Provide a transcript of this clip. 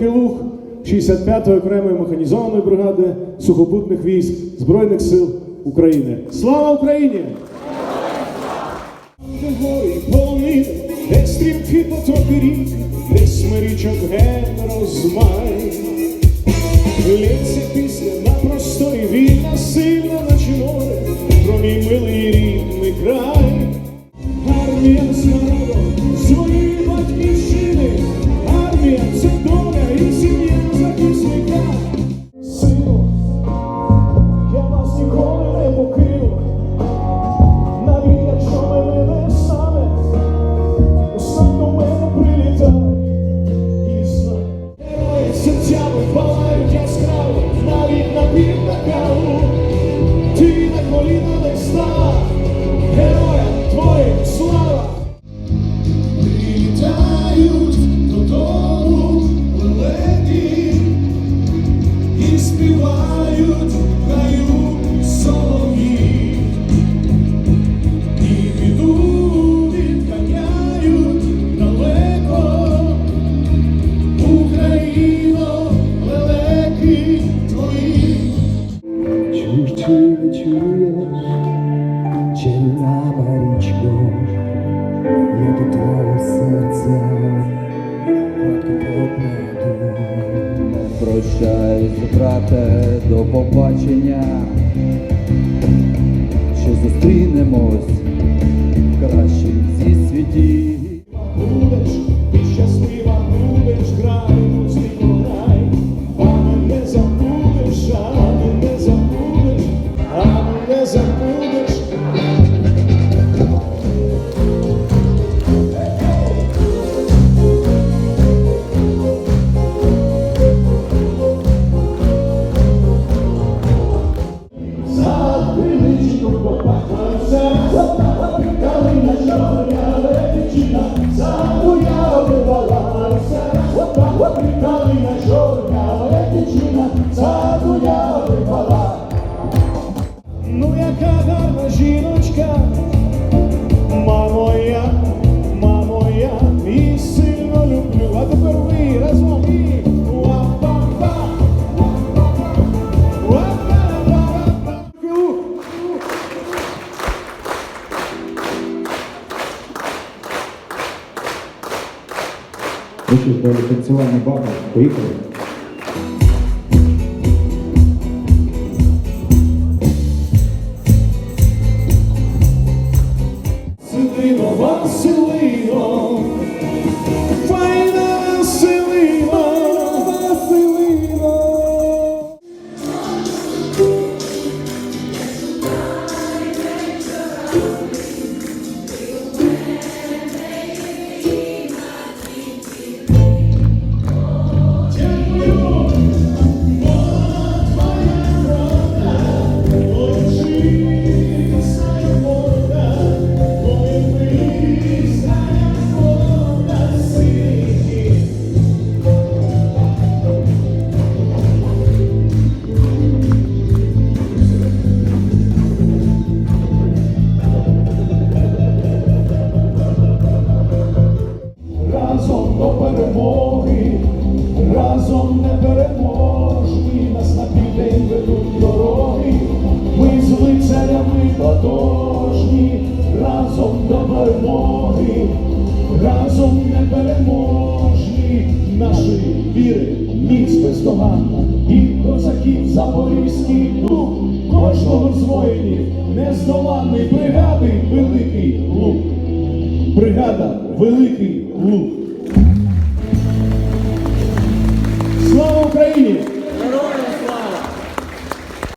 Капілух 65-ї окремої механізованої бригади сухопутних військ Збройних сил України. Слава Україні! Горі де стрімкі ген розмай. Лється пісня на просторі, війна, сильна, наче море, про мій милий рідний край. Армія чуєш, чарівна Марічко, я до твого серця, прощаюся, брате, до побачення, що зустрінемось. Ми ще з вами танцювальна баба. Поїхали. Козацький дух кожного звоєні воїнів нездоланний бригади великий лук. Бригада великий лук. Слава Україні!